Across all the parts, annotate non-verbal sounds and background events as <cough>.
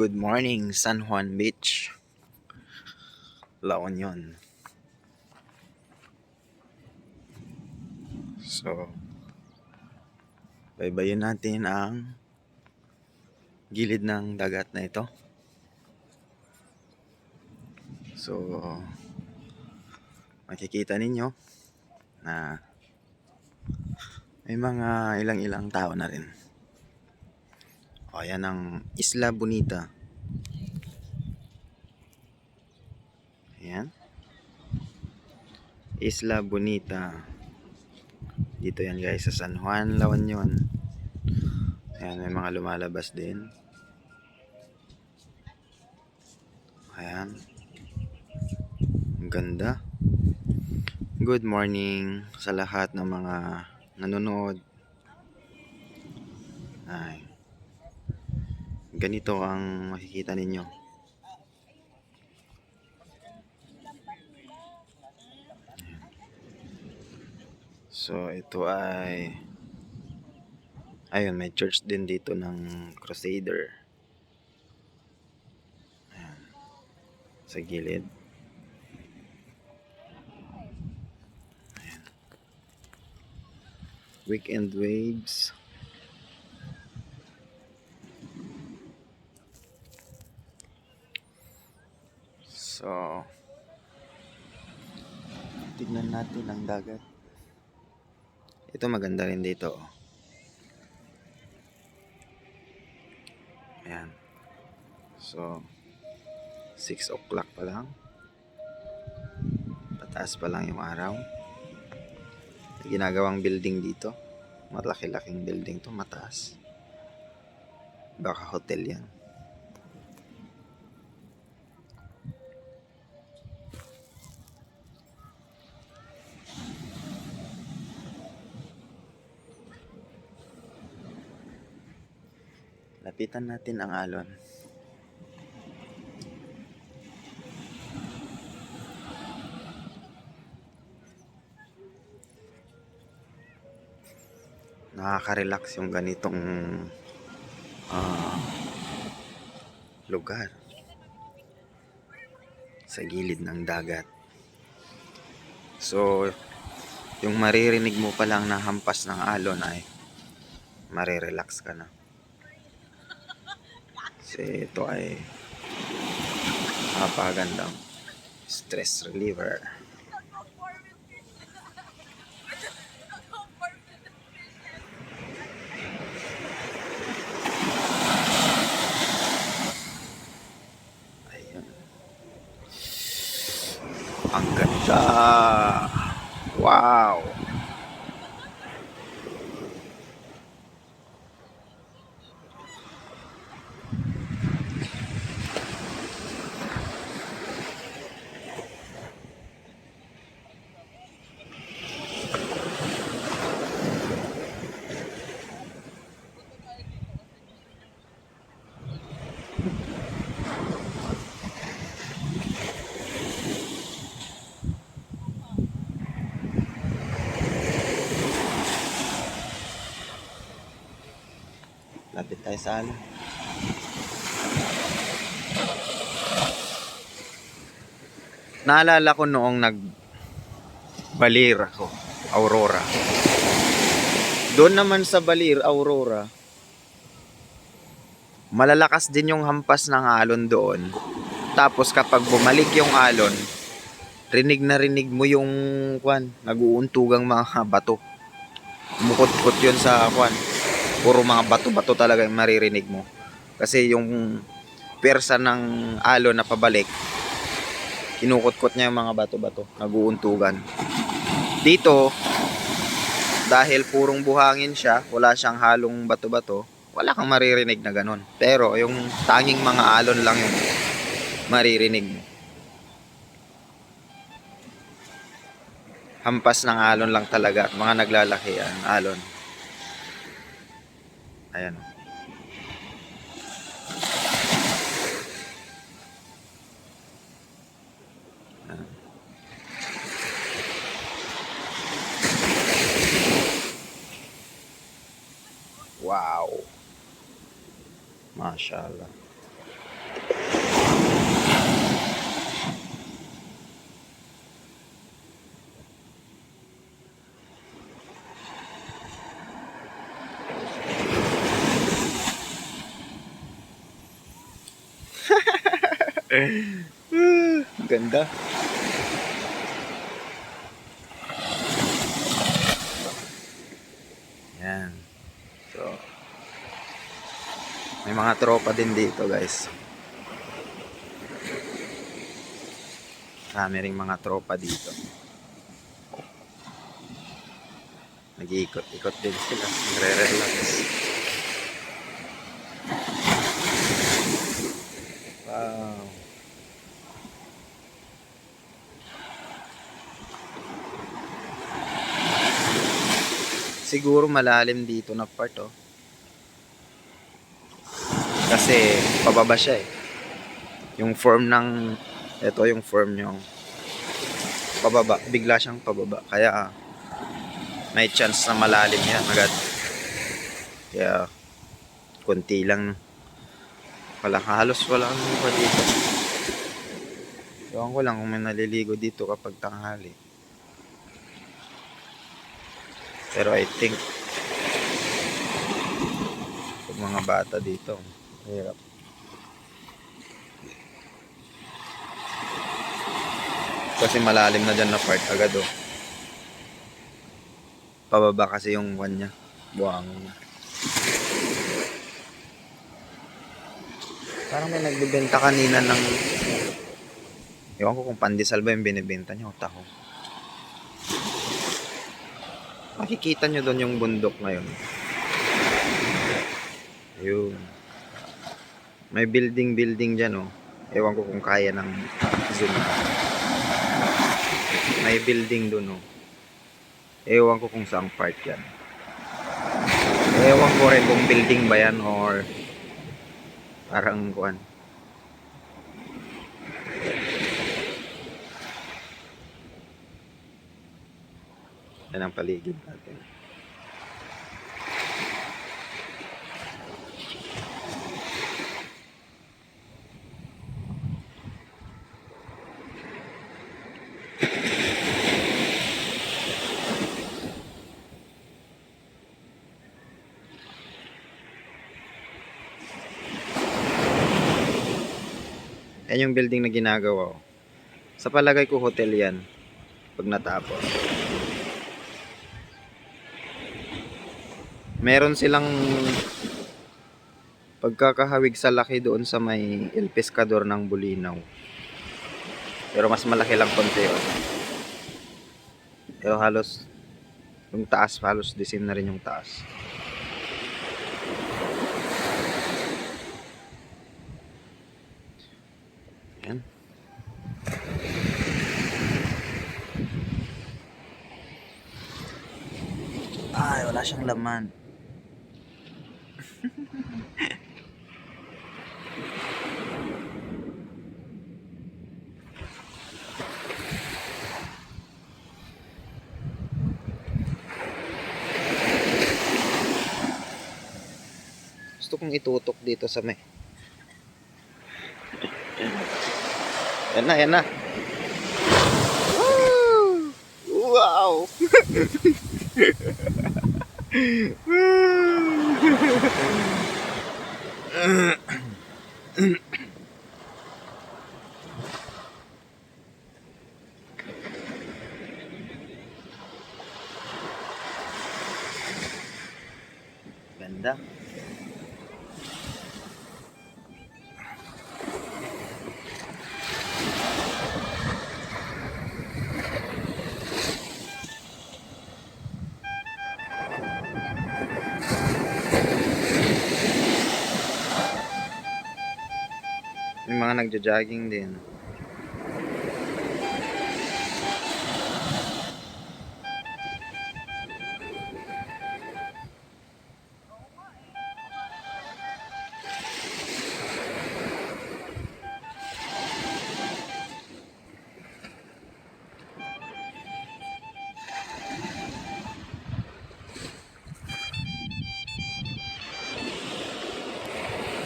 Good morning, San Juan Beach. La Union. So, baybayin natin ang gilid ng dagat na ito. So, makikita ninyo na may mga ilang-ilang tao na rin. O, yan ang Isla Bonita. Ayan. Isla Bonita. Dito yan guys sa San Juan, La Union. Ayan, may mga lumalabas din. Ayan. Ang ganda. Good morning sa lahat ng mga nanonood. Ay. Ganito ang makikita ninyo. So, ito ay ayun, may church din dito ng Crusader. Sa gilid. Weekend waves. So, tignan natin ang dagat. Ito maganda rin dito. oh. Ayan. So, 6 o'clock pa lang. Pataas pa lang yung araw. Ginagawang building dito. Malaki-laking building to, mataas. Baka hotel yan. Lapitan natin ang alon. Nakaka-relax yung ganitong ah, lugar sa gilid ng dagat. So, yung maririnig mo pa lang na hampas ng alon ay marirelax ka na. Kasi ito ay napakagandang stress reliever. Ayun. Ang ganda! Wow! Tayo sa alon. Naalala ko noong nag Balir ako, Aurora. Doon naman sa Balir, Aurora, malalakas din yung hampas ng alon doon. Tapos kapag bumalik yung alon, rinig na rinig mo yung kwan, nag-uuntugang mga bato. Mukot-kot yun sa kwan. Puro mga bato-bato talaga yung maririnig mo. Kasi yung persa ng alon na pabalik, kinukot-kot niya yung mga bato-bato, nag-uuntugan. Dito, dahil purong buhangin siya, wala siyang halong bato-bato, wala kang maririnig na ganun. Pero yung tanging mga alon lang yung maririnig mo. Hampas ng alon lang talaga at mga naglalaki ang alon. Ayan. Wow. Mashallah. Ganda. Yan. So, may mga tropa din dito guys. Kami ring mga tropa dito. Nag-iikot-ikot din sila. Nagre-relax. Siguro malalim dito na part oh. Kasi pababa siya eh. Yung form ng ito yung form yung pababa, bigla siyang pababa. Kaya may chance na malalim yan agad. Kaya konti lang wala halos wala ang dito. Ewan ko lang kung may naliligo dito kapag tanghali. Pero I think pag mga bata dito, hirap. Kasi malalim na dyan na part agad oh. Pababa kasi yung one niya. Buhangin niya. Parang may nagbebenta kanina ng Ewan ko kung pandesal ba yung binibenta niya o taho. Makikita nyo doon yung bundok ngayon. Ayun. May building-building dyan, oh. Ewan ko kung kaya ng zoom. May building doon, oh. Ewan ko kung saang part yan. Ewan ko rin kung building ba yan or parang kuan. Yan ang paligid natin. Yan yung building na ginagawa. Sa palagay ko hotel yan. Pag natapos. Meron silang pagkakahawig sa laki doon sa may El Pescador ng Bulinaw. Pero mas malaki lang konti yun. Pero halos yung taas halos disim na rin yung taas. Yan. Ay, wala siyang laman. Gusto kong itutok dito sa may. Yan na, yan na. Woo! Wow! <laughs> Ganda. <laughs> nagja-jogging din.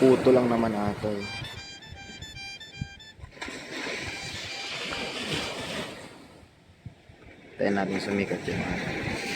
Puto lang naman ata eh. Natin sumikat yung araw.